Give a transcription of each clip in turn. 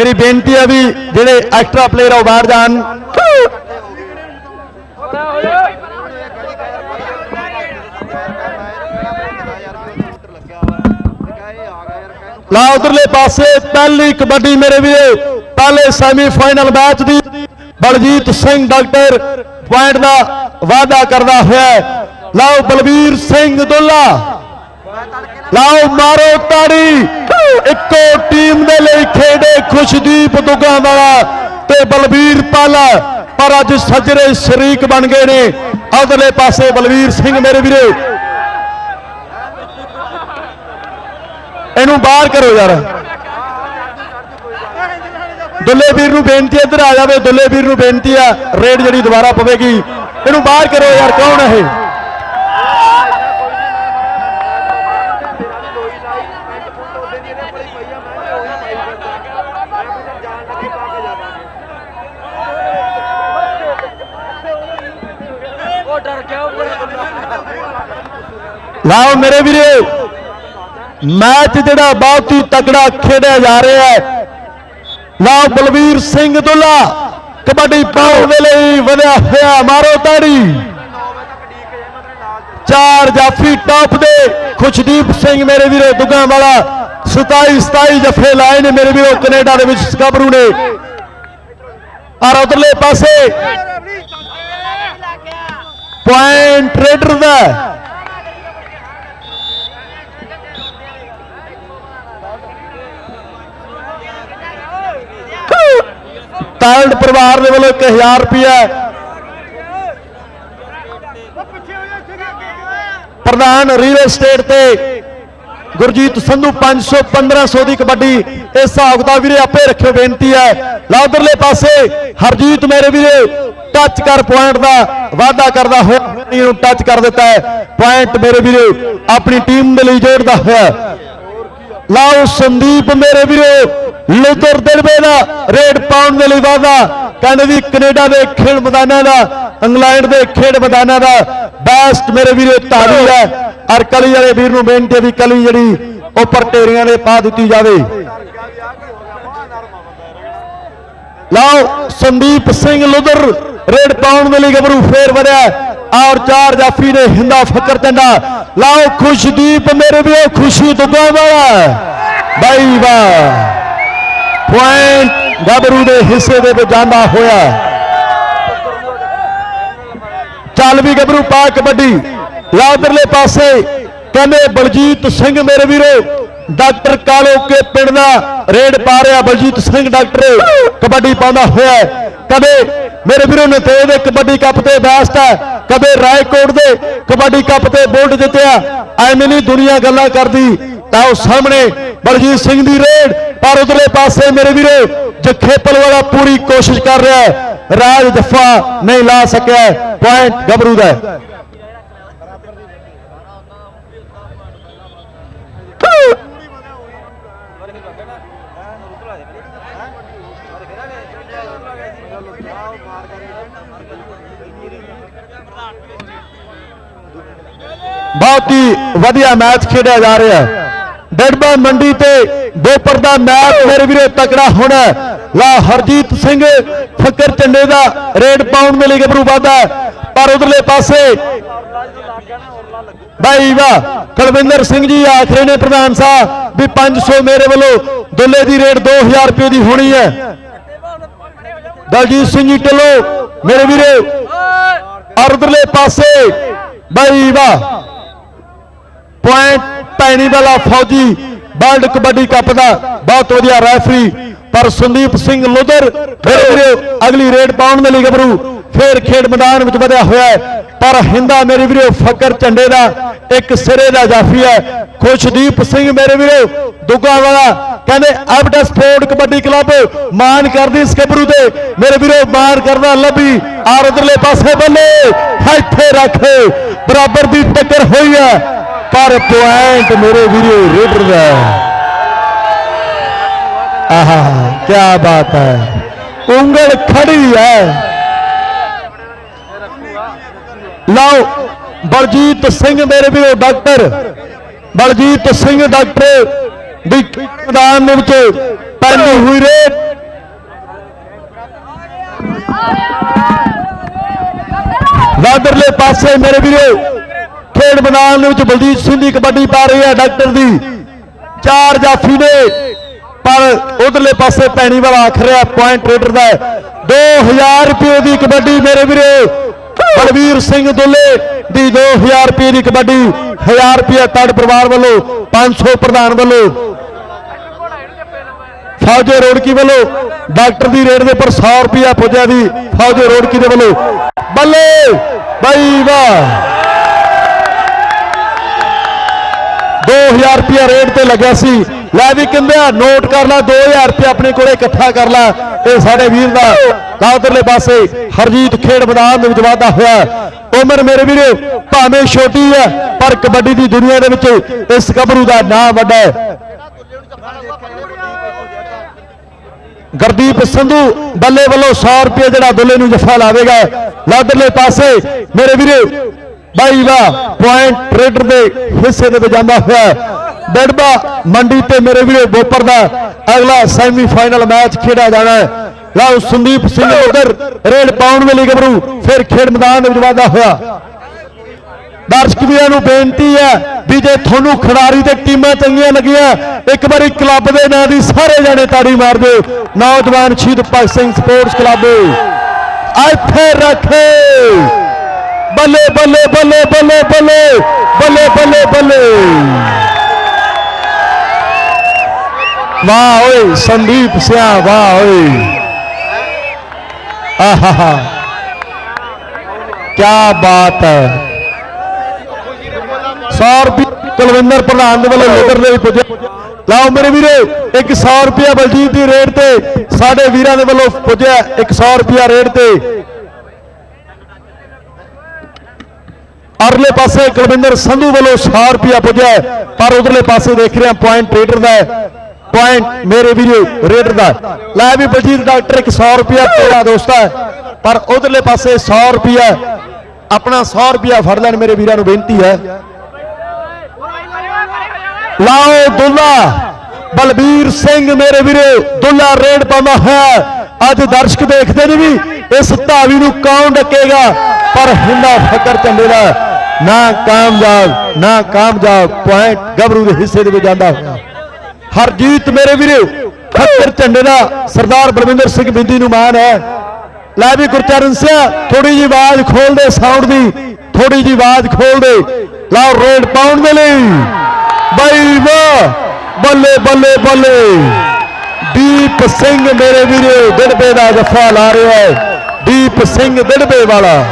ਮੇਰੀ ਬੇਨਤੀ ਹੈ ਵੀ ਜਿਹੜੇ ਐਕਸਟਰਾ ਪਲੇਅਰ ਆ ਉਹ ਬਾਹਰ ਜਾਣ। ਲਾ ਉਧਰਲੇ ਪਾਸੇ, ਪਹਿਲੀ ਕਬੱਡੀ ਮੇਰੇ ਵੀਰੇ, ਪਹਿਲੇ ਸੈਮੀਫਾਈਨਲ ਮੈਚ ਦੀ ਬਲਜੀਤ ਸਿੰਘ ਡਾਕਟਰ ਪੁਆਇੰਟ ਦਾ ਵਾਅਦਾ ਕਰਦਾ ਹੋਇਆ ਲਾਓ ਬਲਬੀਰ ਸਿੰਘ ਦੁੱਲਾ। ਲਾਓ ਮਾਰੋ ਤਾੜੀ। ਇੱਕੋ ਟੀਮ ਦੇ ਲਈ ਖੇਡੇ ਖੁਸ਼ਦੀਪ ਦੁੱਗਾ ਵਾਲਾ ਤੇ ਬਲਬੀਰ ਪਾਲਾ। ਪਰ ਅੱਜ ਸੱਜਰੇ ਸ਼ਰੀਕ ਬਣ ਗਏ ਨੇ। ਅਗਲੇ ਪਾਸੇ ਬਲਵੀਰ ਸਿੰਘ ਮੇਰੇ ਵੀਰੇ। ਇਹਨੂੰ ਬਾਹਰ ਕਰੋ ਯਾਰ। ਦੁੱਲੇ ਵੀਰ ਨੂੰ ਬੇਨਤੀ ਹੈ, ਇੱਧਰ ਆ ਜਾਵੇ। ਦੁੱਲੇ ਵੀਰ ਨੂੰ ਬੇਨਤੀ ਆ ਰੇਡ ਜਿਹੜੀ ਦੁਬਾਰਾ ਪਵੇਗੀ। ਇਹਨੂੰ ਬਾਹਰ ਕਰੋ ਯਾਰ ਕੌਣ ਹੈ ਇਹ ਉਹ ਡਰ ਗਿਆ ਉਹ ਮੇਰਾ ਬੰਦਾ ਲਾਓ ਮੇਰੇ ਵੀਰੇ। ਮੈਚ ਜਿਹੜਾ ਬਹੁਤ ਹੀ ਤਕੜਾ ਖੇਡਿਆ ਜਾ ਰਿਹਾ ਹੈ। ਲਾਓ ਬਲਵੀਰ ਸਿੰਘ ਦੁੱਲਾ, ਕਬੱਡੀ ਪਾਉਣ ਦੇ ਲਈ ਵਧਿਆ ਹੋਇਆ, ਮਾਰੋ ਤਾੜੀ। ਚਾਰ ਜਾਫੀ ਟਾਪ ਦੇ, ਖੁਸ਼ਦੀਪ ਸਿੰਘ ਮੇਰੇ ਵੀਰੇ, ਦੁੱਗਾ ਵਾਲਾ 27 27 ਜਫੇ ਲਾਏ ਨੇ ਮੇਰੇ ਵੀਰੋ, ਕੈਨੇਡਾ ਦੇ ਵਿੱਚ ਸਕਬਰੂ ਨੇ। ਔਰ ਉਧਰਲੇ ਪਾਸੇ ਪੁਆਇੰਟ ਰੇਡਰ ਦਾ ਤਾਲਡ ਪਰਿਵਾਰ ਦੇ ਵੱਲੋਂ 1000 ਰੁਪਇਆ ਪ੍ਰਧਾਨ ਰੀਅਲ ਏਸਟੇਟ ਤੇ ਗੁਰਜੀਤ ਸੰਧੂ 500 1500 ਦੀ ਕਬੱਡੀ। ਇਸ ਹਿਸਾਬ ਦਾ ਵੀਰੇ ਆਪੇ ਰੱਖਿਓ, ਬੇਨਤੀ ਹੈ। ਲਾ ਉਧਰਲੇ ਪਾਸੇ, ਹਰਜੀਤ ਮੇਰੇ ਵੀਰੇ ਟੱਚ ਕਰ ਪੁਆਇੰਟ ਦਾ ਵਾਅਦਾ ਕਰਦਾ ਹੋਇਆ। ਇਹਨੂੰ ਟੱਚ ਕਰ ਦਿੱਤਾ ਹੈ। ਪੁਆਇੰਟ ਮੇਰੇ ਵੀਰੇ, ਆਪਣੀ ਟੀਮ ਦੇ ਲਈ ਜੋੜਦਾ ਹੋਇਆ। ਲਾਓ ਸੰਦੀਪ ਮੇਰੇ ਵੀਰੇ ਲੁੱਦਰ ਦਿਲਵੇ ਦਾ ਰੇਡ ਪਾਉਣ ਦੇ ਲਈ ਵਾਅਦਾ। ਕਹਿੰਦੇ ਵੀ ਕੈਨੇਡਾ ਦੇ ਖੇਡ ਮੈਦਾਨਾਂ ਦਾ, ਇੰਗਲੈਂਡ ਦੇ ਖੇਡ ਮੈਦਾਨਾਂ ਦਾ ਬੈਸਟ ਮੇਰੇ ਵੀਰੇ ਧਾਰੀ ਹੈ। ਔਰ ਕਲੀ ਵਾਲੇ ਵੀਰ ਨੂੰ ਬੇਨਤੀ ਹੈ ਵੀ ਕਲੀ ਜਿਹੜੀ ਉੱਪਰ ਢੇਰੀਆਂ ਦੇ ਪਾ ਦਿੱਤੀ ਜਾਵੇ। ਲਓ, ਸੰਦੀਪ ਸਿੰਘ ਲੁੱਦਰ ਰੇਡ ਪਾਉਣ ਦੇ ਲਈ ਗੱਭਰੂ ਫੇਰ ਵਧਿਆ ਔਰ ਚਾਰ ਜਾਫੀ ਨੇ ਹਿੰਦਾ ਫਕਰ ਚੰਡਾ ਲਾਓ, ਖੁਸ਼ਦੀਪ ਮੇਰੇ ਵੀਰੋ, ਖੁਸ਼ੀ ਦੁੱਗਾ ਵਾਲਾ। ਬਾਈ ਵਾਹ ਪੁਆਇੰਟ ਗੱਭਰੂ ਦੇ ਹਿੱਸੇ ਦੇ ਵਿੱਚ ਜਾਂਦਾ ਹੋਇਆ ਚੱਲ ਵੀ ਗੱਭਰੂ ਪਾ ਕਬੱਡੀ। ਲਾ ਪਾਸੇ ਕਹਿੰਦੇ ਬਲਜੀਤ ਸਿੰਘ ਮੇਰੇ ਵੀਰੋ, ਡਾਕਟਰ ਕਾਲੋ ਕੇ ਪਿੰਡ ਦਾ ਰੇਡ ਪਾ ਰਿਹਾ ਬਲਜੀਤ ਸਿੰਘ ਡਾਕਟਰ। ਕਬੱਡੀ ਪਾਉਂਦਾ ਹੋਇਆ ਕਦੇ ਮੇਰੇ ਵੀਰੋ ਨਤੇਜ ਦੇ ਕਬੱਡੀ ਕੱਪ ਤੇ ਬੈਸਟ ਹੈ, ਕਦੇ ਰਾਏਕੋਟ ਦੇ ਕਬੱਡੀ ਕੱਪ ਤੇ ਬੋਲਡ ਜਿੱਤਿਆ। ਐਵੇਂ ਨਹੀਂ ਦੁਨੀਆ ਗੱਲਾਂ ਕਰਦੀ, ਤਾਂ ਉਹ ਸਾਹਮਣੇ ਬਲਜੀਤ ਸਿੰਘ ਦੀ ਰੇਡ, ਪਰ ਉਧਰਲੇ ਪਾਸੇ ਮੇਰੇ ਵੀਰੋ ਜਖੇਪਲ ਵਾਲਾ ਪੂਰੀ ਕੋਸ਼ਿਸ਼ ਕਰ ਰਿਹਾ ਹੈ। ਰਾਜ ਜੱਫਾ ਨਹੀਂ ਲਾ ਸਕਿਆ ਪੁਆਇੰਟ ਗਬਰੂ ਦਾ ਹੈ। ਬਹੁਤ ਹੀ ਵਧੀਆ ਮੈਚ ਖੇਡਿਆ ਜਾ ਰਿਹਾ ਹੈ। ਡੈਡਬਾ ਮੰਡੀ ਤੇ ਦੋਪਰ ਦਾ ਮੈਚ ਮੇਰੇ ਵੀਰੋ ਤਕੜਾ ਹੋਣਾ ਲਾ ਹਰਜੀਤ ਸਿੰਘ, ਫੱਕਰ ਝੰਡੇ ਦਾ ਰੇਡ ਪਾਉਣ ਮਿਲੇ ਲਈ ਗੱਭਰੂ ਵਾਦਾ ਪਰ ਉਧਰਲੇ ਪਾਸੇ ਬਾਈ ਵਾਹ ਕੁਲਵਿੰਦਰ ਸਿੰਘ ਜੀ ਆਖਰੇ ਨੇ ਪ੍ਰਧਾਨ ਸਾਹਿਬ ਵੀ 500 ਮੇਰੇ ਵੱਲੋਂ ਦੁੱਲੇ ਦੀ ਰੇਟ 2000 ਰੁਪਏ ਦੀ ਹੋਣੀ ਹੈ। ਦਲਜੀਤ ਸਿੰਘ ਜੀ ਢਿੱਲੋਂ, ਮੇਰੇ ਵੀਰੇ, ਔਰ ਉਧਰਲੇ ਪਾਸੇ ਬਾਈ ਵਾਹ ਪੁਆਇੰਟ ਪੈਣੀ ਵਾਲਾ ਫੌਜੀ ਵਰਲਡ ਕਬੱਡੀ ਕੱਪ ਦਾ, ਬਹੁਤ ਵਧੀਆ ਰੈਫਰੀ ਪਰ ਸੰਦੀਪ ਸਿੰਘ ਲੁੱਦਰ ਮੇਰੇ ਅਗਲੀ ਰੇਡ ਪਾਉਣ ਦੇ ਲਈ ਗੱਭਰੂ, ਫੇਰ ਖੇਡ ਮੈਦਾਨ ਵਿੱਚ ਵਧਿਆ ਹੋਇਆ ਹੈ, ਪਰ ਹਿੰਦਾ ਮੇਰੇ ਵੀਰੇ, ਫਕਰ ਝੰਡੇ ਦਾ, ਇੱਕ ਸਿਰੇ ਦਾ ਜਾਫੀ ਹੈ। ਖੁਸ਼ਦੀਪ ਸਿੰਘ ਮੇਰੇ ਵੀਰੋ, ਦੁੱਗਾ ਵਾਲਾ, ਕਹਿੰਦੇ ਐਬਡਾ ਸਪੋਰਟ ਕਬੱਡੀ ਕਲੱਬ ਮਾਨ ਕਰਦੀ ਇਸ ਗੱਭਰੂ ਤੇ। ਮੇਰੇ ਵੀਰੋ ਮਾਨ ਕਰਦਾ ਲੱਭੀ, ਆਰ ਉਧਰਲੇ ਪਾਸੇ ਬੱਲੇ ਇੱਥੇ ਰੱਖ, ਬਰਾਬਰ ਦੀ ਟੱਕਰ ਹੋਈ ਹੈ। ਪਰ ਪੁਆਇੰਟ ਮੇਰੇ ਵੀਰੋ ਰੇਡਰ ਦਾ ਆਹਾ ਕੀ ਬਾਤ ਹੈ। ਉਂਗਲ ਖੜੀ ਹੈ। ਲਓ, ਬਲਜੀਤ ਸਿੰਘ ਮੇਰੇ ਵੀਰੋ, ਡਾਕਟਰ। ਬਲਜੀਤ ਸਿੰਘ, ਡਾਕਟਰ ਦੀ ਮੈਦਾਨ ਦੇ ਵਿੱਚ ਪੈਂਦੀ ਹੋਈ ਰੇਡ। ਵਾਦਰਲੇ ਪਾਸੇ ਮੇਰੇ ਵੀਰੋ। ਖੇਡ ਮੈਦਾਨ ਦੇ ਵਿੱਚ ਬਲਜੀਤ ਸਿੰਘ ਦੀ ਕਬੱਡੀ ਪਾ ਰਹੀ ਹੈ, ਡਾਕਟਰ ਦੀ। ਚਾਰ ਜਾਫੀ ਨੇ, ਪਰ ਉਧਰਲੇ ਪਾਸੇ ਪੈਣੀ ਵਾਲਾ ਆਖ ਪੁਆਇੰਟ ਰੇਡਰ ਦਾ। 2000 ਰੁਪਏ ਦੀ ਕਬੱਡੀ ਮੇਰੇ ਵੀਰੋ, ਬਲਵੀਰ ਸਿੰਘ ਦੁੱਲੇ ਦੀ 2000 ਰੁਪਏ ਦੀ ਕਬੱਡੀ 1000 ਰੁਪਏ ਤੜ ਪਰਿਵਾਰ ਵੱਲੋਂ 500 ਪ੍ਰਧਾਨ ਵੱਲੋਂ। ਫੌਜੇ ਰੋੜਕੀ ਵੱਲੋਂ, ਡਾਕਟਰ ਦੀ ਰੇਟ ਦੇ ਉੱਪਰ 100 ਰੁਪਿਆ ਪੁੱਜਿਆ ਦੀ ਫੌਜੇ ਰੋੜਕੀ ਦੇ ਵੱਲੋਂ। ਬੱਲੇ, ਬਾਈ ਵਾਹ। 2000 ਰੁਪਿਆ ਰੇਟ ਤੇ ਲੱਗਿਆ ਸੀ। ਲੈ ਵੀ ਕਹਿੰਦੇ ਨੋਟ ਕਰ ਲੈ 2000 ਰੁਪਿਆ ਆਪਣੇ ਕੋਲੇ ਇਕੱਠਾ ਕਰ ਲੈ। ਇਹ ਸਾਡੇ ਵੀਰ ਦਾ ਲਾਉਦਰਲੇ ਪਾਸੇ, ਹਰਜੀਤ ਖੇਡ ਮੈਦਾਨ ਦੇ ਵਿੱਚ ਵਾਧਾ ਹੋਇਆ। ਉਮਰ ਮੇਰੇ ਵੀਰੇ ਭਾਵੇਂ ਛੋਟੀ ਹੈ, ਪਰ ਕਬੱਡੀ ਦੀ ਦੁਨੀਆ ਦੇ ਵਿੱਚ ਇਸ ਗੱਭਰੂ ਦਾ ਨਾਮ ਵੱਡਾ ਹੈ। ਗਰਦੀਪ ਸੰਧੂ ਬੱਲੇ ਵੱਲੋਂ 100 ਰੁਪਏ ਜਿਹੜਾ ਦੁੱਲੇ ਨੂੰ ਜਫਾ ਲਾਵੇਗਾ। ਲਾਦਰਲੇ ਪਾਸੇ, ਮੇਰੇ ਵੀਰੇ ਬਾਈ ਵਾਹ ਪੁਆਇੰਟ ਟ੍ਰੇਡਰ ਦੇ ਹਿੱਸੇ ਦੇ ਵਿੱਚ ਜਾਂਦਾ ਹੋਇਆ ਡੜਬਾ ਮੰਡੀ ਤੇ ਮੇਰੇ ਵੀਰੇ ਬੋਪਰ ਦਾ ਅਗਲਾ ਸੈਮੀ ਫਾਈਨਲ ਮੈਚ ਖੇਡਿਆ ਜਾਣਾ ਹੈ। ਲਓ, ਸੰਦੀਪ ਸਿੰਘ ਉਧਰ ਰੇਡ ਪਾਉਣ ਵਾਲੀ ਗੱਭਰੂ, ਫਿਰ ਖੇਡ ਮੈਦਾਨ ਦੇ ਵਿੱਚ ਵਾਧਾ ਹੋਇਆ। ਦਰਸ਼ਕ ਵੀਰਾਂ ਨੂੰ ਬੇਨਤੀ ਹੈ ਵੀ ਜੇ ਤੁਹਾਨੂੰ ਖਿਡਾਰੀ ਤੇ ਟੀਮਾਂ ਚੰਗੀਆਂ ਲੱਗੀਆਂ, ਇੱਕ ਵਾਰੀ ਕਲੱਬ ਦੇ ਨਾਂ ਦੀ ਸਾਰੇ ਜਾਣੇ ਤਾੜੀ ਮਾਰ ਦਿਓ। ਨੌਜਵਾਨ ਸ਼ਹੀਦ ਭਗਤ ਸਿੰਘ ਸਪੋਰਟਸ ਕਲੱਬ ਇੱਥੇ ਰੱਖੇ। ਬੱਲੇ ਬੱਲੇ ਬੱਲੇ ਬੱਲੇ ਬੱਲੇ ਬੱਲੇ ਬੱਲੇ ਬੱਲੇ। ਵਾਹ ਓਏ, ਸੰਦੀਪ ਸਿਆ, ਵਾਹ ਓਏ। ਆਹਾ ਕੀ ਬਾਤ ਹੈ। 100 ਰੁਪਏ ਕੁਲਵਿੰਦਰ ਪ੍ਰਧਾਨ ਦੇ ਵੱਲੋਂ ਲੀਡਰ ਦੇ ਵੀ ਪੁੱਜਿਆ ਲਾਓ ਮੇਰੇ ਵੀਰੇ, ਇੱਕ 100 ਰੁਪਿਆ ਬਲਜੀਤ ਦੀ ਰੇਟ ਤੇ ਸਾਡੇ ਵੀਰਾਂ ਦੇ ਵੱਲੋਂ ਪੁੱਜਿਆ ਇੱਕ 100 ਰੁਪਿਆ ਰੇਟ ਤੇ। ਅਰਲੇ ਪਾਸੇ ਕੁਲਵਿੰਦਰ ਸੰਧੂ ਵੱਲੋਂ 100 ਰੁਪਿਆ ਪੁੱਜਿਆ ਪਰ ਉਧਰਲੇ ਪਾਸੇ ਦੇਖ ਰਿਹਾ ਪੁਆਇੰਟ ਰੇਡਰ ਦਾ ਪੁਆਇੰਟ ਮੇਰੇ ਵੀਰੇ ਰੇਡਰ ਦਾ ਲੈ ਵੀ ਬਲਜੀਤ ਡਾਕਟਰ ਇੱਕ 100 ਰੁਪਿਆ ਤੇਰਾ ਦੋਸਤ ਹੈ, ਪਰ ਉਧਰਲੇ ਪਾਸੇ 100 ਰੁਪਿਆ, ਆਪਣਾ 100 ਰੁਪਿਆ ਫੜ ਲੈਣ ਮੇਰੇ ਵੀਰਾਂ ਨੂੰ ਬੇਨਤੀ ਹੈ। ਲਾਓ ਦੁੱਲਾ, ਬਲਬੀਰ ਸਿੰਘ ਮੇਰੇ ਵੀਰੇ, ਦੁੱਲਾ ਰੇਡ ਪਾਉਂਦਾ ਹੈ। ਅੱਜ ਦਰਸ਼ਕ ਦੇਖਦੇ ਨੇ ਵੀ ਇਸ ਧਾਵੀ ਨੂੰ ਕੌਣ ਡੱਕੇਗਾ, ਪਰ ਹਿੰਦਾ ਫਕਰ ਝੰਡੇ ਦਾ ਨਾ ਕਾਮਯਾਬ ਨਾ ਕਾਮਯਾਬ, ਪੁਆਇੰਟ ਗੱਭਰੂ ਦੇ ਹਿੱਸੇ ਦੇ ਵਿੱਚ ਜਾਂਦਾ ਹਰਜੀਤ ਮੇਰੇ ਵੀਰੇ ਫਕਰ ਝੰਡੇ ਦਾ ਸਰਦਾਰ ਬਲਵਿੰਦਰ ਸਿੰਘ ਬਿੰਦੀ ਨੂੰ ਮਾਨ ਹੈ। ਲੈ ਵੀ ਗੁਰਚਰਨ ਸਿੰਘ ਥੋੜੀ ਜੀ ਆਵਾਜ਼ ਖੋਲ ਦੇ ਸਾਊਂਡ ਦੀ ਥੋੜੀ ਜੀ ਆਵਾਜ਼ ਖੋਲ ਦੇ। ਲਾਓ ਰੇਡ ਪਾਉਣ ਦੇ ਲਈ। ਬਾਈ ਵਾਹ, ਬੱਲੇ ਬੱਲੇ ਬੱਲੇ। ਦੀਪ ਸਿੰਘ ਮੇਰੇ ਵੀਰੇ, ਦਿੜਬੇ ਦਾ ਜਫਾ ਲਾ ਰਿਹਾ ਹੈ। ਦੀਪ ਸਿੰਘ ਦਿੜਬੇ ਵਾਲਾ।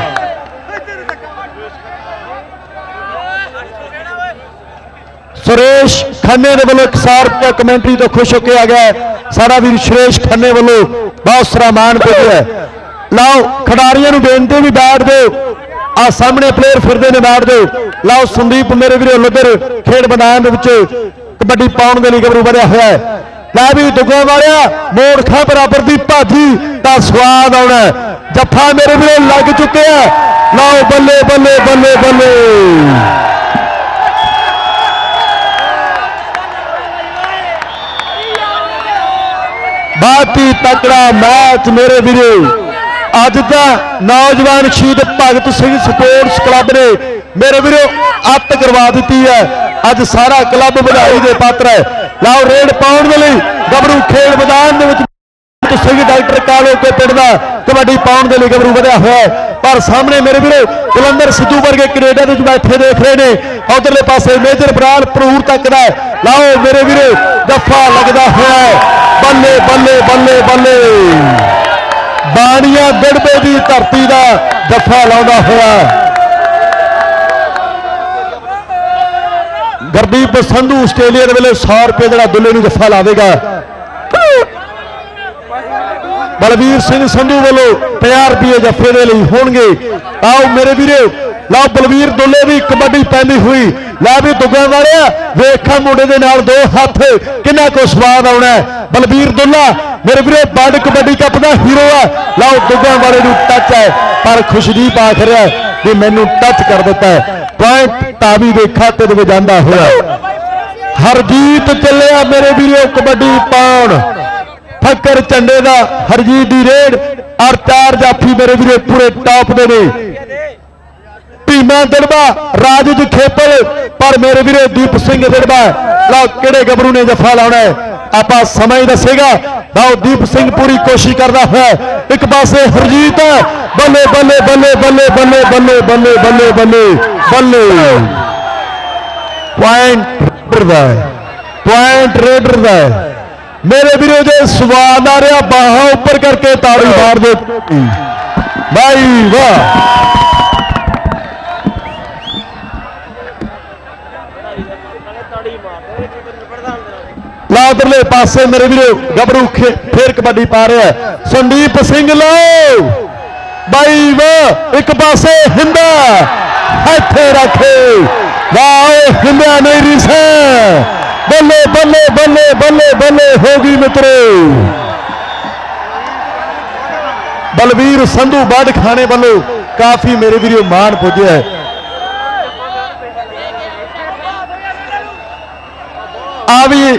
ਸੁਰੇਸ਼ ਖੰਨੇ ਦੇ ਵੱਲੋਂ ਇੱਕ ਸਾਰ ਕਮੈਂਟਰੀ ਤੋਂ ਖੁਸ਼ ਹੋ ਕੇ ਆ ਗਿਆ ਹੈ। ਸਾਡਾ ਵੀਰ ਸੁਰੇਸ਼ ਖੰਨੇ ਵੱਲੋਂ ਬਹੁਤ ਸਰਾਮਾਨ ਮਾਣ ਲਓ, ਖਿਡਾਰੀਆਂ ਨੂੰ ਬੇਨਤੀ ਵੀ ਬੈਠ ਦਿਓ। ਆ ਸਾਹਮਣੇ ਪਲੇਅਰ ਫਿਰਦੇ ਨੇ ਬੈਠ ਦਿਓ। ਲਓ, ਸੰਦੀਪ ਮੇਰੇ ਵੀਰੇ ਲੁੱਦਰ ਖੇਡ ਮੈਦਾਨ ਦੇ ਵਿੱਚ ਕਬੱਡੀ ਪਾਉਣ ਦੇ ਲਈ ਗਬਰੂ ਵਧਿਆ ਹੋਇਆ ਹੈ। ਲੈ ਵੀ ਦੁੱਗਾ ਵਾਲਿਆ ਮੋੜ ਬਰਾਬਰ ਦੀ ਭਾਜੀ ਦਾ ਸਵਾਦ ਆਉਣਾ ਹੈ। ਜੱਫਾ ਮੇਰੇ ਵੀਰੇ, ਲੱਗ ਚੁੱਕਿਆ ਲਓ, ਬੱਲੇ ਬੱਲੇ ਬੱਲੇ ਬੱਲੇ। ਬਾਤੀ ਤਕੜਾ ਮੈਚ ਮੇਰੇ ਵੀਰੇ। ਅੱਜ ਦਾ ਨੌਜਵਾਨ ਸ਼ਹੀਦ ਭਗਤ ਸਿੰਘ ਸਪੋਰਟਸ ਕਲੱਬ ਨੇ ਮੇਰੇ ਵੀਰੋ ਅੱਤ ਕਰਵਾ ਦਿੱਤੀ ਹੈ। ਅੱਜ ਸਾਰਾ ਕਲੱਬ ਵਧਾਈ ਦੇ ਪਾਤਰ ਹੈ। ਲਾਓ ਰੇਡ ਪਾਉਣ ਦੇ ਲਈ ਗੱਭਰੂ ਖੇਡ ਮੈਦਾਨ ਦੇ ਵਿੱਚ ਸਿੰਘ ਡਾਕਟਰ ਕਾਲੋ ਕੇ ਪਿੰਡ ਦਾ ਕਬੱਡੀ ਪਾਉਣ ਦੇ ਲਈ ਗਬਰੂ ਵਧਿਆ ਹੋਇਆ ਪਰ ਸਾਹਮਣੇ ਮੇਰੇ ਵੀਰੇ ਕੁਲੰਦਰ ਸਿੱਧੂ ਵਰਗੇ ਕੈਨੇਡਾ ਦੇ ਵਿੱਚ ਬੈਠੇ ਦੇਖ ਰਹੇ ਨੇ। ਉਧਰਲੇ ਪਾਸੇ ਮੇਜਰ ਬਰਾਲ ਪ੍ਰੂਰ ਤੱਕ ਦਾ ਲਾਓ ਮੇਰੇ ਵੀਰੇ ਜੱਫਾ ਲੱਗਦਾ ਹੋਇਆ ਬੱਲੇ ਬੱਲੇ ਬੱਲੇ ਬੱਲੇ। ਬਾਣੀਆਂ ਗੜਬੇ ਦੀ ਧਰਤੀ ਦਾ ਜੱਫਾ ਲਾਉਂਦਾ ਹੋਇਆ ਗਰਦੀਪ ਸੰਧੂ ਆਸਟ੍ਰੇਲੀਆ ਦੇ ਵੇਲੇ 100 ਰੁਪਏ ਜਿਹੜਾ ਦੁੱਲੇ ਨੂੰ ਜੱਫਾ ਲਾਵੇਗਾ। ਬਲਵੀਰ ਸਿੰਘ ਸੰਧੂ ਵੱਲੋਂ 50 ਰੁਪਏ ਜੱਫੇ ਦੇ ਲਈ ਹੋਣਗੇ। ਆਓ ਮੇਰੇ ਵੀਰੇ, ਲਓ ਬਲਵੀਰ ਦੁੱਲੇ ਵੀ ਕਬੱਡੀ ਪੈਂਦੀ ਹੋਈ। ਲੈ ਵੀ ਦੁੱਗਾ ਵਾਲਿਆ ਵੇਖਾਂ ਮੁੰਡੇ ਦੇ ਨਾਲ ਦੋ ਹੱਥ। ਕਿੰਨਾ ਕੋ ਸਵਾਦ ਆਉਣਾ ਹੈ। ਬਲਵੀਰ ਦੁੱਲਾ, ਮੇਰੇ ਵੀਰੇ ਵਰਲਡ ਕਬੱਡੀ ਕੱਪ ਦਾ ਹੀਰੋ ਹੈ ਲਓ ਦੁੱਗਾ ਵਾਲੇ ਨੂੰ ਟੱਚ ਹੈ। ਪਰ ਖੁਸ਼ਦੀਪ ਆਖ ਰਿਹਾ ਵੀ ਮੈਨੂੰ ਟੱਚ ਕਰ ਦਿੱਤਾ ਹੈ। ਪੁਆਇੰਟ ਤਾਵੀ ਦੇ ਖਾਤੇ ਦੇ ਵਿੱਚ ਜਾਂਦਾ ਹੋਇਆ। ਹਰਜੀਤ ਚੱਲਿਆ ਮੇਰੇ ਵੀਰੋ ਕਬੱਡੀ ਪਾਉਣ। ਫੱਕਰ ਝੰਡੇ ਦਾ ਹਰਜੀਤ ਦੀ ਰੇਡ, ਔਰ ਚਾਰ ਜਾਫੀ ਮੇਰੇ ਵੀਰੇ ਪੂਰੇ ਟਾਪ ਦੇ ਨੇ। ਭੀਮਾ ਦੜਬਾ, ਰਾਜਜ ਖੇਪਲ, ਪਰ ਮੇਰੇ ਵੀਰੇ ਦੀਪ ਸਿੰਘ ਦੜਬਾ ਲਓ ਕਿਹੜੇ ਗੱਭਰੂ ਨੇ ਜਫਾ ਲਾਉਣਾ ਹੈ। ਆਪਾਂ ਸਮਾਂ ਹੀ ਦੱਸੇਗਾ। ਲਓ ਦੀਪ ਸਿੰਘ ਪੂਰੀ ਕੋਸ਼ਿਸ਼ ਕਰਦਾ ਹੋਇਆ ਇੱਕ ਪਾਸੇ ਹਰਜੀਤ ਬੱਲੇ ਬੱਲੇ ਬੱਲੇ ਬੱਲੇ ਬੱਲੇ ਬੱਲੇ ਬੱਲੇ ਬੱਲੇ ਬੱਲੇ ਬੱਲੇ। ਪੁਆਇੰਟ ਰੇਡਰ ਦਾ ਪੁਆਇੰਟ ਰੇਡਰ ਦਾ ਮੇਰੇ ਵੀਰੋ ਜੇ ਸਵਾਦ ਆ ਰਿਹਾ ਬਾਹਾਂ ਉੱਪਰ ਕਰਕੇ ਤਾੜੀ ਮਾਰ ਦੇ ਭਾਈ ਵਾਹ। ਤਾੜੀ ਮਾਰਦੇ ਪ੍ਰਧਾਨ ਦੇ ਲਾ ਉਧਰਲੇ ਪਾਸੇ ਮੇਰੇ ਵੀਰੋ ਗੱਭਰੂ ਫੇਰ ਕਬੱਡੀ ਪਾ ਰਿਹਾ। ਸੰਦੀਪ ਸਿੰਘ ਲੋ ਬਾਈ ਵਾ ਇੱਕ ਪਾਸੇ ਹਿੰਦਾ ਇੱਥੇ ਰੱਖੇ। ਵਾਹ ਹਿੰਦਾ ਨਹੀਂ ਰਿਸਾ ਬੱਲੇ ਬੱਲੇ ਬੱਲੇ ਬੱਲੇ ਬੱਲੇ ਹੋ ਗਈ ਮਿੱਤਰੋ। ਬਲਵੀਰ ਸੰਧੂ ਬਾੜ ਖਾਣੇ ਵੱਲੋਂ ਕਾਫੀ ਮੇਰੇ ਵੀਰੋ ਮਾਣ ਪੁੱਜਿਆ ਹੈ। ਆ ਵੀ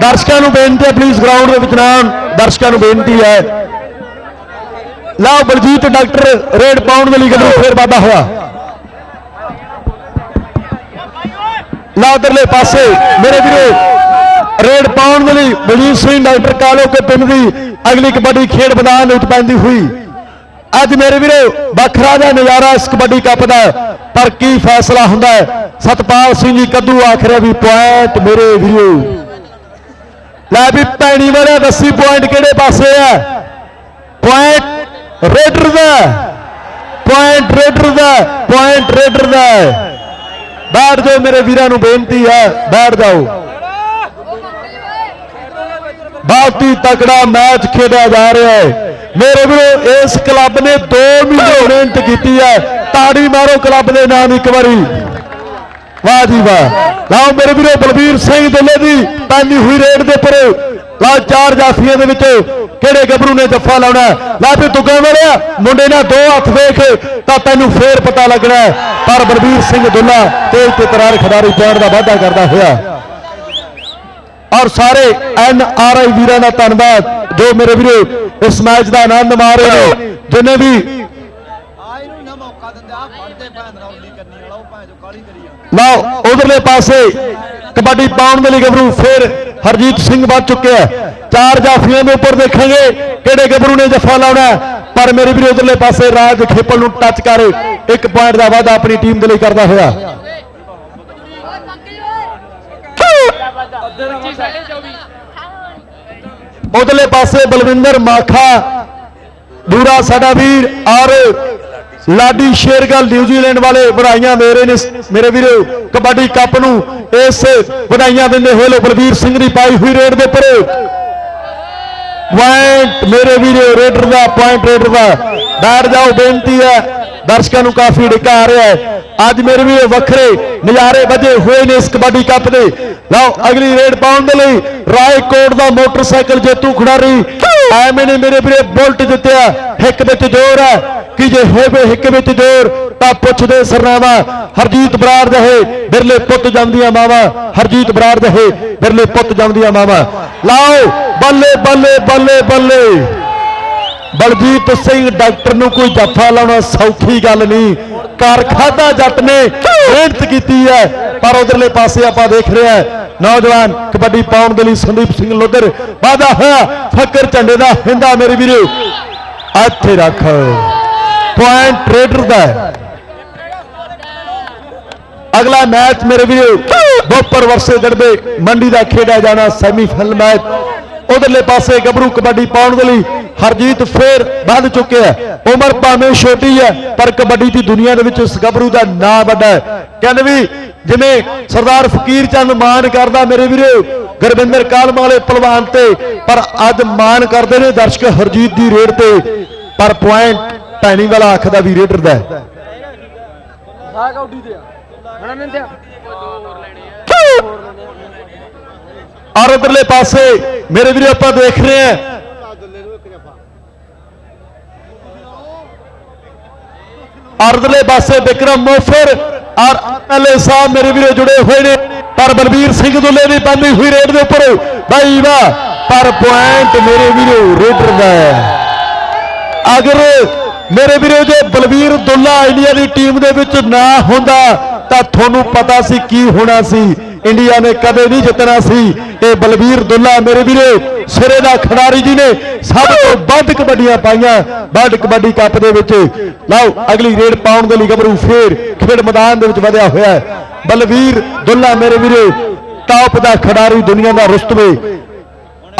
ਦਰਸ਼ਕਾਂ ਨੂੰ ਬੇਨਤੀ ਹੈ ਪਲੀਜ਼ ਗਰਾਊਂਡ ਦੇ ਵਿੱਚ ਨਾਮ ਦਰਸ਼ਕਾਂ ਨੂੰ ਬੇਨਤੀ ਹੈ। ਲਓ ਬਲਜੀਤ ਡਾਕਟਰ ਰੇਡ ਪਾਉਣ ਦੇ ਲਈ ਗੱਡੀ ਫੇਰ ਵਾਧਾ ਹੋਇਆ। ਲਓ ਉਧਰਲੇ ਪਾਸੇ ਮੇਰੇ ਵੀਰੇ, ਰੇਡ ਪਾਉਣ ਦੇ ਲਈ ਬਲਜੀਤ ਸਿੰਘ, ਡਾਕਟਰ ਕਾਲੋ ਕੇ ਪਿੰਡ ਦੀ ਅਗਲੀ ਕਬੱਡੀ ਖੇਡ ਮੈਦਾਨ ਵਿੱਚ ਪੈਂਦੀ ਹੋਈ। ਅੱਜ ਮੇਰੇ ਵੀਰੇ, ਵੱਖਰਾ ਦਾ ਨਜ਼ਾਰਾ ਇਸ ਕਬੱਡੀ ਕੱਪ ਦਾ, ਪਰ ਕੀ ਫੈਸਲਾ ਹੁੰਦਾ ਹੈ? ਸਤਪਾਲ ਸਿੰਘ ਜੀ ਕੱਦੂ ਆਖ ਰਿਹਾ ਵੀ ਪੁਆਇੰਟ ਮੇਰੇ ਵੀਰੋ। ਲੈ ਵੀ ਪੈਣੀ ਵਾਲਾ ਦੱਸੀ ਪੁਆਇੰਟ ਕਿਹੜੇ ਪਾਸੇ ਹੈ? ਪੁਆਇੰਟ ਰੇਡਰ ਦਾ ਪੁਆਇੰਟ ਰੇਡਰ ਦਾ ਪੁਆਇੰਟ ਰੇਡਰ ਦਾ ਬੈਠ ਜਾਓ, ਮੇਰੇ ਵੀਰਾਂ ਨੂੰ ਬੇਨਤੀ ਹੈ, ਬੈਠ ਜਾਓ। ਬਹੁਤ ਹੀ ਤਕੜਾ ਮੈਚ ਖੇਡਿਆ ਜਾ ਰਿਹਾ ਹੈ। ਮੇਰੇ ਵੀਰੋ, ਇਸ ਕਲੱਬ ਨੇ 2 ਮਹੀਨੇ ਮਿਹਨਤ ਕੀਤੀ ਹੈ। ਤਾੜੀ ਮਾਰੋ ਕਲੱਬ ਦੇ ਨਾਮ ਇੱਕ ਵਾਰੀ। ਵਾਹ ਜੀ ਵਾਹ। ਲਓ ਮੇਰੇ ਵੀਰੋ, ਬਲਬੀਰ ਸਿੰਘ ਦੁੱਲੇ ਦੀ ਪੈਂਦੀ ਹੋਈ ਰੇਡ ਦੇ ਉੱਪਰ। ਲਓ, ਚਾਰ ਜਾਫੀਆਂ ਦੇ ਵਿੱਚ ਕਿਹੜੇ ਗੱਭਰੂ ਨੇ ਜੱਫਾ ਲਾਉਣਾ ਹੈ? ਲੈ ਵੀ ਤੁਗਾ ਵਾਲਿਆ ਮੁੰਡੇ ਨਾਲ ਦੋ ਹੱਥ ਵੇਖ ਤਾਂ ਤੈਨੂੰ ਫੇਰ ਪਤਾ ਲੱਗਣਾ ਪਰ ਬਲਬੀਰ ਸਿੰਘ ਦੁੱਲਾ ਤੇਜ਼ ਤੇ ਤਰਾਰ ਖਿਡਾਰੀ ਪੁਆਇੰਟ ਦਾ ਵਾਅਦਾ ਕਰਦਾ ਹੋਇਆ। ਔਰ ਸਾਰੇ ਐਨ ਆਰ ਆਈ ਵੀਰਾਂ ਦਾ ਧੰਨਵਾਦ। ਜੋ ਮੇਰੇ ਵੀਰੋ, ਇਸ ਮੈਚ ਦਾ ਆਨੰਦ ਮਾਰ ਰਹੇ ਨੇ, ਜਿਨੇ ਵੀ ਲਓ, ਉਧਰਲੇ ਪਾਸੇ ਕਬੱਡੀ ਪਾਉਣ ਦੇ ਲਈ ਗੱਭਰੂ ਫੇਰ ਹਰਜੀਤ ਸਿੰਘ ਵੱਧ ਚੁੱਕਿਆ ਚਾਰ ਜਾਫੀਆਂ ਦੇ ਉੱਪਰ ਦੇਖਾਂਗੇ ਕਿਹੜੇ ਗੱਭਰੂ ਨੇ ਜੱਫਾ ਲਾਉਣਾ ਪਰ ਮੇਰੇ ਵੀਰ, ਉਧਰਲੇ ਪਾਸੇ ਰਾਜ ਖੇਪਲ ਨੂੰ ਟੱਚ ਕਰ ਇੱਕ ਪੁਆਇੰਟ ਦਾ ਵਾਅਦਾ ਆਪਣੀ ਟੀਮ ਦੇ ਲਈ ਕਰਦਾ ਹੋਇਆ। ਉਧਰਲੇ ਪਾਸੇ ਬਲਵਿੰਦਰ ਮਾਖਾ, ਦੂਰਾ ਸਾਡਾ ਵੀਰ, ਔਰ ਲਾਡੀ ਸ਼ੇਰਗਲ ਨਿਊਜ਼ੀਲੈਂਡ ਵਾਲੇ ਵਧਾਈਆਂ ਦੇ ਰਹੇ ਨੇ, ਮੇਰੇ ਵੀਰੋ, ਕਬੱਡੀ ਕੱਪ ਨੂੰ ਇਸ ਵਧਾਈਆਂ ਦਿੰਦੇ ਹੋਏ ਲੋ ਬਲਵੀਰ ਸਿੰਘ ਦੀ ਪਾਈ ਹੋਈ ਰੇਡ ਦੇ ਉੱਪਰ। ਪੁਆਇੰਟ ਮੇਰੇ ਵੀਰੋ ਰੇਡਰ ਦਾ ਪੁਆਇੰਟ ਰੇਡਰ ਦਾ। ਬੈਠ ਜਾਓ, ਬੇਨਤੀ ਹੈ। ਦਰਸ਼ਕਾਂ ਨੂੰ ਕਾਫੀ ਡਿੱਕਾ ਆ ਰਿਹਾ ਹੈ। ਅੱਜ ਮੇਰੇ ਵੀਰੋ, ਵੱਖਰੇ ਨਜ਼ਾਰੇ ਵਜੇ ਹੋਏ ਨੇ ਇਸ ਕਬੱਡੀ ਕੱਪ ਦੇ। ਲਓ, ਅਗਲੀ ਰੇਡ ਪਾਉਣ ਦੇ ਲਈ ਰਾਏਕੋਟ ਦਾ ਮੋਟਰਸਾਈਕਲ ਜੇਤੂ ਖਿਡਾਰੀ। ਐਵੇਂ ਨੇ ਮੇਰੇ ਵੀਰੇ, ਬੁਲਟ ਜਿੱਤਿਆ। ਹਿੱਕ ਵਿੱਚ ਜ਼ੋਰ ਹੈ। ਕਿ ਜੇ ਹੋਵੇ, ਹਿੱਕ ਵਿੱਚ ਜ਼ੋਰ ਤਾਂ ਪੁੱਛਦੇ ਸਰਨਾਵਾ, ਹਰਜੀਤ ਬਰਾੜ ਜਹੇ ਬਿਰਲੇ ਪੁੱਤ ਜਾਂਦੀਆਂ ਮਾਵਾ, ਹਰਜੀਤ ਬਰਾੜ ਜਹੇ ਬਿਰਲੇ ਪੁੱਤ ਜੰਮਦੀਆਂ ਮਾਵਾ। ਲਾਓ, ਬੱਲੇ ਬੱਲੇ ਬੱਲੇ ਬੱਲੇ। ਬਲਜੀਤ ਸਿੰਘ ਡਾਕਟਰ ਨੂੰ ਕੋਈ ਜੱਫਾ ਲਾਉਣਾ ਸੌਖੀ ਗੱਲ ਨਹੀਂ। ਕਰ ਖਾਦਾ ਜੱਟ ਨੇ ਮਿਹਨਤ ਕੀਤੀ ਹੈ, ਪਰ ਉਧਰਲੇ ਪਾਸੇ ਆਪਾਂ ਦੇਖ ਰਿਹਾ ਹੈ, ਨੌਜਵਾਨ ਕਬੱਡੀ ਪਾਉਣ ਦੇ ਲਈ ਸੰਦੀਪ ਸਿੰਘ ਲੋਧਰ ਵਾਦਾ ਹੋਇਆ, ਫੱਕਰ ਝੰਡੇ ਦਾ ਹਿੰਦਾ ਮੇਰੇ ਵੀਰੋ। ਇੱਥੇ ਰੱਖ। ਪੁਆਇੰਟ ਟ੍ਰੇਡਰ ਦਾ ਅਗਲਾ ਮੈਚ ਮੇਰੇ ਵੀਰੋ ਬੋਪਰ ਵਰਸੇ ਗੜਬੇ ਮੰਡੀ ਦਾ ਖੇਡਿਆ ਜਾਣਾ ਸੈਮੀਫਾਈਨਲ ਮੈਚ। ਉਧਰਲੇ ਪਾਸੇ ਗੱਭਰੂ ਕਬੱਡੀ ਪਾਉਣ ਦੇ ਲਈ ਹਰਜੀਤ ਫੇਰ ਵੱਧ ਚੁੱਕਿਆ ਹੈ। ਉਮਰ ਭਾਵੇਂ ਛੋਟੀ ਹੈ, ਪਰ ਕਬੱਡੀ ਦੀ ਦੁਨੀਆ ਦੇ ਵਿੱਚ ਇਸ ਗੱਭਰੂ ਦਾ ਨਾਂ ਵੱਡਾ ਹੈ। ਕਹਿੰਦੇ ਵੀ ਜਿਵੇਂ ਸਰਦਾਰ ਫਕੀਰ ਚੰਦ ਮਾਨ ਕਰਦਾ ਮੇਰੇ ਵੀਰੋ, ਗੁਰਵਿੰਦਰ ਕਾਲਮ ਵਾਲੇ ਪਹਿਲਵਾਨ ਤੇ, ਪਰ ਅੱਜ ਮਾਨ ਕਰਦੇ ਨੇ ਦਰਸ਼ਕ ਹਰਜੀਤ ਦੀ ਰੇਡ ਤੇ। ਪਰ ਪੁਆਇੰਟ ਟੈਣੀ ਵਾਲਾ ਅੱਖ ਦਾ ਵੀ ਰੇਡਰ ਦਾ ਹੈ। ਆ ਕੌਡੀ ਆ। ਹਣਾ ਨਹੀਂ ਔਰ ਉਧਰਲੇ ਪਾਸੇ, ਮੇਰੇ ਵੀਰੋ, ਆਪਾਂ ਦੇਖ ਰਹੇ ਹਾਂ। ਔਰ ਪਾਸੇ ਵਿਕਰਮ ਮੋਫਰ ਔਰ ਐਮਐਲਏ ਸਾਹਿਬ ਮੇਰੇ ਵੀਰੋ ਜੁੜੇ ਹੋਏ ਨੇ। ਪਰ ਬਲਬੀਰ ਸਿੰਘ ਦੁੱਲੇ ਦੀ ਪੈਂਦੀ ਹੋਈ ਰੇਡ ਦੇ ਉੱਪਰ। ਬਾਈ ਵਾਹ, ਪਰ ਪੁਆਇੰਟ ਮੇਰੇ ਵੀਰੋ, ਰੇਡਰ ਦਾ ਹੈ। ਅਗਰ ਮੇਰੇ ਵੀਰੋ ਜੇ ਬਲਬੀਰ ਦੁੱਲਾ ਇੰਡੀਆ ਦੀ ਟੀਮ ਦੇ ਵਿੱਚ ਨਾ ਹੁੰਦਾ ਤਾਂ ਤੁਹਾਨੂੰ ਪਤਾ ਸੀ ਕੀ ਹੋਣਾ ਸੀ। ਇੰਡੀਆ ਨੇ ਕਦੇ ਨਹੀਂ ਜਿੱਤਣਾ ਸੀ। ਇਹ ਬਲਬੀਰ ਦੁੱਲਾ ਮੇਰੇ ਵੀਰੇ, ਸਿਰੇ ਦਾ ਖਿਡਾਰੀ ਜੀ ਨੇ ਸਭ ਤੋਂ ਵੱਧ ਕਬੱਡੀਆਂ ਪਾਈਆਂ। ਵਰਲਡ ਕਬੱਡੀ ਕੱਪ ਦੇ ਵਿੱਚ। ਲਓ, ਅਗਲੀ ਰੇਡ ਪਾਉਣ ਦੇ ਲਈ ਗੱਭਰੂ ਫੇਰ ਖੇਡ ਮੈਦਾਨ ਦੇ ਵਿੱਚ ਵਧਿਆ ਹੋਇਆ ਹੈ। ਬਲਬੀਰ ਦੁੱਲਾ ਮੇਰੇ ਵੀਰੇ ਟਾਪ ਦਾ ਖਿਡਾਰੀ ਦੁਨੀਆ ਦਾ ਰੁਸਤਵੇ।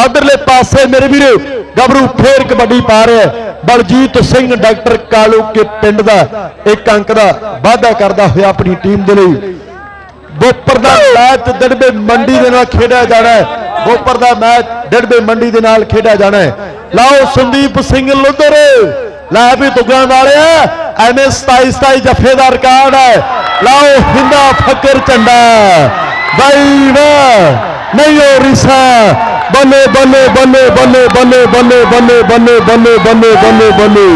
ਅਧਰਲੇ ਪਾਸੇ ਮੇਰੇ ਵੀਰੇ, ਗੱਭਰੂ ਫੇਰ ਕਬੱਡੀ ਪਾ ਰਿਹਾ ਬਲਜੀਤ ਸਿੰਘ, ਡਾਕਟਰ ਕਾਲੂ ਕੇ ਪਿੰਡ ਦਾ ਇੱਕ ਅੰਕ ਦਾ ਵਾਅਦਾ ਕਰਦਾ ਹੋਇਆ ਆਪਣੀ ਟੀਮ ਦੇ ਲਈ। ਬੋਪਰ ਦਾ ਮੈਚ ਡੜਬੇ ਮੰਡੀ ਦੇ ਨਾਲ ਖੇਡਿਆ ਜਾਣਾ ਹੈ। ਬੋਪਰ ਦਾ ਮੈਚ ਡੜਬੇ ਮੰਡੀ ਦੇ ਨਾਲ ਖੇਡਿਆ ਜਾਣਾ ਹੈ। ਲਾਓ ਸੰਦੀਪ ਸਿੰਘ ਲੁੱਧਰ, ਲੈ ਵੀ ਤੁਗਾਂ ਵਾਲਿਆ ਐਵੇਂ 27 27 ਜਫੇ ਦਾ ਰਿਕਾਰਡ ਹੈ। ਲਾਓ ਹਿੰਦਾ ਫਕਰ ਝੰਡਾ। ਬਾਈ ਵਾਹ। ਨਹੀਂ ਹੋ ਰਿਸਾ ਬੱਲੇ ਬੱਲੇ ਬੱਲੇ ਬੱਲੇ ਬੱਲੇ ਬੱਲੇ ਬੱਲੇ ਬੱਲੇ ਬੱਲੇ ਬੱਲੇ ਬੱਲੇ ਬੱਲੇ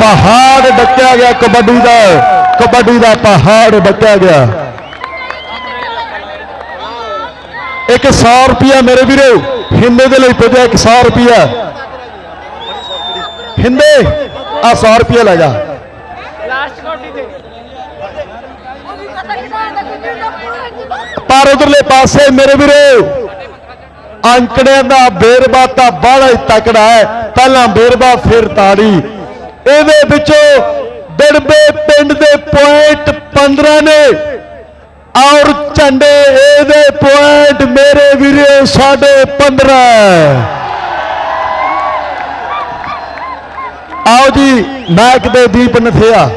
ਪਹਾੜ ਡੱਕਿਆ ਗਿਆ ਕਬੱਡੀ ਦਾ ਕਬੱਡੀ ਦਾ ਪਹਾੜ ਡੱਕਿਆ ਗਿਆ ਇੱਕ 100 ਰੁਪਿਆ ਮੇਰੇ ਵੀਰੋ ਹਿੰਦੇ ਦੇ ਲਈ ਪੁੱਜਿਆ 100 ਰੁਪਿਆ ਹਿੰਦੇ ਆ 100 ਰੁਪਿਆ ਲੈ ਜਾ ਲਾਸਟ ਕੌਡੀ ਤੇ ਪਰ ਉਧਰਲੇ ਪਾਸੇ, ਮੇਰੇ ਵੀਰੋ। ਅੰਕੜਿਆਂ ਦਾ ਬੇਰਬਾ ਤਾਂ ਬਾਹਲਾ ਹੀ ਤਕੜਾ ਹੈ। ਪਹਿਲਾਂ ਬੇਰਬਾ ਫਿਰ ਤਾੜੀ। ਇਹਦੇ ਵਿੱਚੋਂ ਡੜਬੇ ਪਿੰਡ ਦੇ ਪੁਆਇੰਟ 15 ਨੇ। ਔਰ ਝੰਡੇ ਇਹਦੇ ਪੁਆਇੰਟ, ਮੇਰੇ ਵੀਰੇ, ਸਾਡੇ 15 ਆਓ ਜੀ, ਮੈਕ ਦੇ ਦੀਪ ਨਥਿਆ।